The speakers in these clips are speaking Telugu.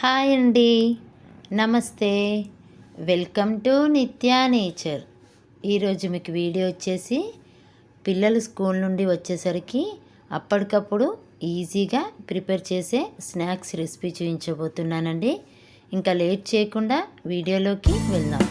హాయ్ అండి. నమస్తే. Welcome to Nithya nature. ఈరోజు మీకు వీడియో వచ్చేసి పిల్లలు స్కూల్ నుండి వచ్చేసరికి అప్పటికప్పుడు ఈజీగా ప్రిపేర్ చేసే స్నాక్స్ రెసిపీ చూపించబోతున్నానండి ఇంకా లేట్ చేయకుండా వీడియోలోకి వెళ్దాం.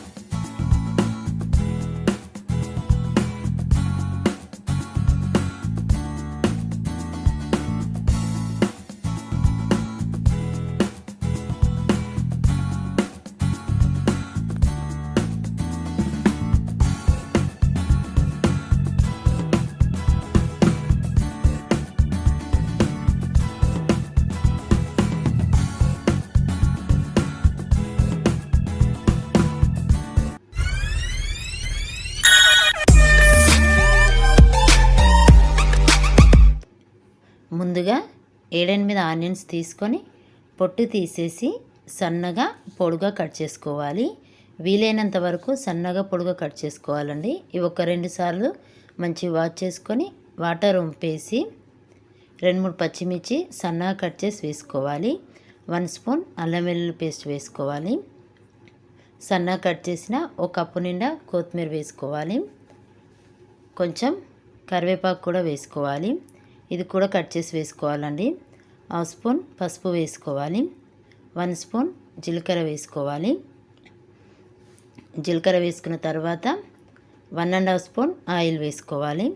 ముందుగా ఏడెనిమిది ఆనియన్స్ తీసుకొని పొట్టు తీసేసి సన్నగా పొడుగా కట్ చేసుకోవాలి. వీలైనంత వరకు సన్నగా పొడుగా కట్ చేసుకోవాలండి. ఇవి ఒక రెండు సార్లు మంచి వాష్ చేసుకొని వాటర్ ఉంపేసి రెండు మూడు పచ్చిమిర్చి సన్నగా కట్ చేసి వేసుకోవాలి. వన్ స్పూన్ అల్లం వెల్లుల్లి పేస్ట్ వేసుకోవాలి. సన్నగా కట్ చేసిన ఒక కప్పు నిండా కొత్తిమీర వేసుకోవాలి. కొంచెం కరివేపాకు కూడా వేసుకోవాలి. ఇది కూడా కట్ చేసి వేసుకోవాలండి. హాఫ్ స్పూన్ పసుపు వేసుకోవాలి. వన్ స్పూన్ జీలకర్ర వేసుకోవాలి. జీలకర్ర వేసుకున్న తర్వాత one and half spoon oil వేసుకోవాలి.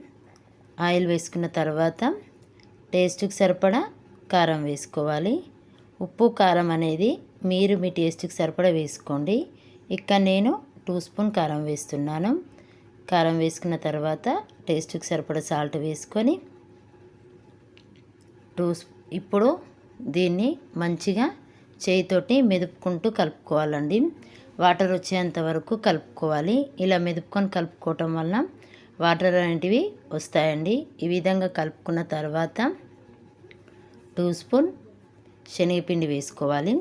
ఆయిల్ వేసుకున్న తర్వాత టేస్ట్కి సరిపడా కారం వేసుకోవాలి. ఉప్పు కారం అనేది మీరు మీ టేస్ట్కి సరిపడా వేసుకోండి. ఇక్కడ నేను టూ స్పూన్ కారం వేస్తున్నాను. కారం వేసుకున్న తర్వాత టేస్ట్కి సరిపడా సాల్ట్ వేసుకొని టూ ఇప్పుడు దీన్ని మంచిగా చేయితోటి మెదుపుకుంటూ కలుపుకోవాలండి. వాటర్ వచ్చేంత వరకు కలుపుకోవాలి. ఇలా మెదుపుకొని కలుపుకోవటం వల్ల వాటర్ అనేటివి వస్తాయండి. ఈ విధంగా కలుపుకున్న తర్వాత టూ స్పూన్ శనగపిండి వేసుకోవాలి.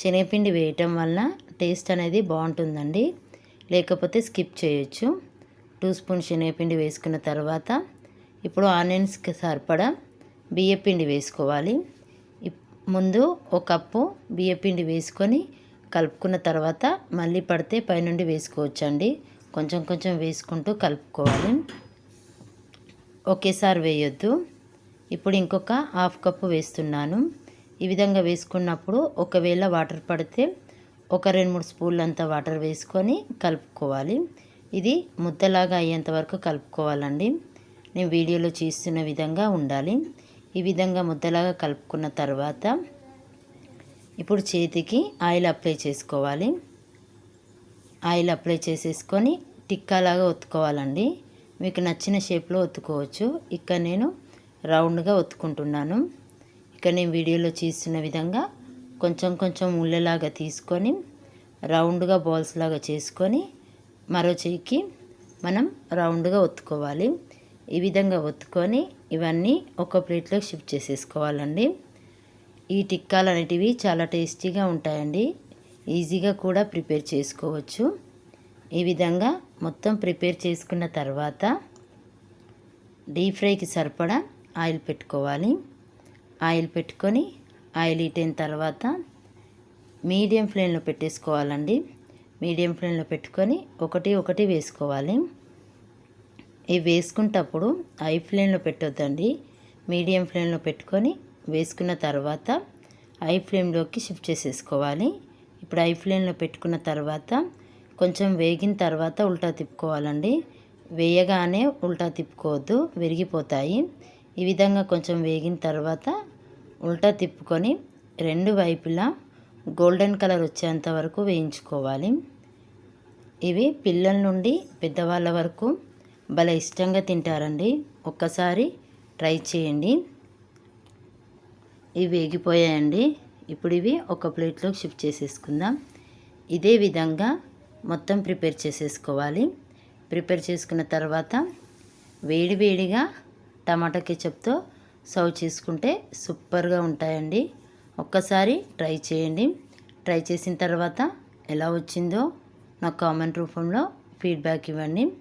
శనగపిండి వేయటం వల్ల టేస్ట్ అనేది బాగుంటుందండి. లేకపోతే స్కిప్ చేయొచ్చు. టూ స్పూన్ శనగపిండి వేసుకున్న తర్వాత ఇప్పుడు ఆనియన్స్కి సరిపడా బియ్యపిండి వేసుకోవాలి. ముందు ఒక కప్పు బియ్యపిండి వేసుకొని కలుపుకున్న తర్వాత మళ్ళీ పడితే పైనుండి వేసుకోవచ్చండి. కొంచెం కొంచెం వేసుకుంటూ కలుపుకోవాలి. ఒకేసారి వేయొద్దు. ఇప్పుడు ఇంకొక హాఫ్ కప్పు వేస్తున్నాను. ఈ విధంగా వేసుకున్నప్పుడు ఒకవేళ వాటర్ పడితే ఒక రెండు మూడు స్పూన్లు అంతా వాటర్ వేసుకొని కలుపుకోవాలి. ఇది ముద్దలాగా అయ్యేంత వరకు కలుపుకోవాలండి. నేను వీడియోలో చేస్తున్న విధంగా ఉండాలి. ఈ విధంగా ముద్దలాగా కలుపుకున్న తర్వాత ఇప్పుడు చేతికి ఆయిల్ అప్లై చేసుకోవాలి. ఆయిల్ అప్లై చేసేసుకొని టిక్కాలాగా ఒత్తుకోవాలండి. మీకు నచ్చిన షేప్లో ఒత్తుకోవచ్చు. ఇక్కడ నేను రౌండ్గా ఒత్తుకుంటున్నాను. ఇక్కడ నేను వీడియోలో చూస్తున్న విధంగా కొంచెం కొంచెం ముళ్ళలాగా తీసుకొని రౌండ్గా బాల్స్ లాగా చేసుకొని మరో చేయికి మనం రౌండ్గా ఒత్తుకోవాలి. ఈ విధంగా ఒత్తుకొని ఇవన్నీ ఒక ప్లేట్లోకి షిఫ్ట్ చేసేసుకోవాలండి. ఈ టిక్కాలు అనేటివి చాలా టేస్టీగా ఉంటాయండి. ఈజీగా కూడా ప్రిపేర్ చేసుకోవచ్చు. ఈ విధంగా మొత్తం ప్రిపేర్ చేసుకున్న తర్వాత డీప్ ఫ్రైకి సరిపడా ఆయిల్ పెట్టుకోవాలి. ఆయిల్ పెట్టుకొని ఆయిల్ అయిన తర్వాత మీడియం ఫ్లేమ్లో పెట్టేసుకోవాలండి. మీడియం ఫ్లేమ్లో పెట్టుకొని ఒకటి ఒకటి వేసుకోవాలి. ఇవి వేసుకునేటప్పుడు హై ఫ్లేమ్లో పెట్టొద్దండి. మీడియం ఫ్లేమ్లో పెట్టుకొని వేసుకున్న తర్వాత హై ఫ్లేమ్లోకి షిఫ్ట్ చేసేసుకోవాలి. ఇప్పుడు హై ఫ్లేమ్లో పెట్టుకున్న తర్వాత కొంచెం వేగిన తర్వాత ఉల్టా తిప్పుకోవాలండి. వేయగానే ఉల్టా తిప్పుకోవద్దు విరిగిపోతాయి. ఈ విధంగా కొంచెం వేగిన తర్వాత ఉల్టా తిప్పుకొని రెండు వైపులా గోల్డెన్ కలర్ వచ్చేంత వరకు వేయించుకోవాలి. ఇవి పిల్లల నుండి పెద్దవాళ్ళ వరకు భలే ఇష్టంగా తింటారండి. ఒక్కసారి ట్రై చేయండి. ఇవి వేగిపోయాయండి. ఇప్పుడు ఇవి ఒక ప్లేట్లోకి షిఫ్ట్ చేసేసుకుందాం. ఇదే విధంగా మొత్తం ప్రిపేర్ చేసేసుకోవాలి. ప్రిపేర్ చేసుకున్న తర్వాత వేడివేడిగా టమాటా కెచప్తో సర్వ్ చేసుకుంటే సూపర్గా ఉంటాయండి. ఒక్కసారి ట్రై చేయండి. ట్రై చేసిన తర్వాత ఎలా వచ్చిందో నాకు కామెంట్ రూపంలో ఫీడ్బ్యాక్ ఇవ్వండి.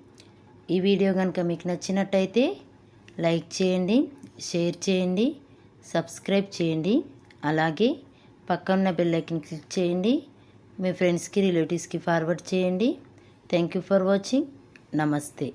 ఈ వీడియో కనుక మీకు నచ్చినట్టయితే లైక్ చేయండి షేర్ చేయండి సబ్స్క్రైబ్ చేయండి అలాగే పక్కన్న బెల్లైకిన్ క్లిక్ చేయండి మీ ఫ్రెండ్స్కి రిలేటివ్స్కి ఫార్వర్డ్ చేయండి. థ్యాంక్ యూ ఫర్ వాచింగ్ నమస్తే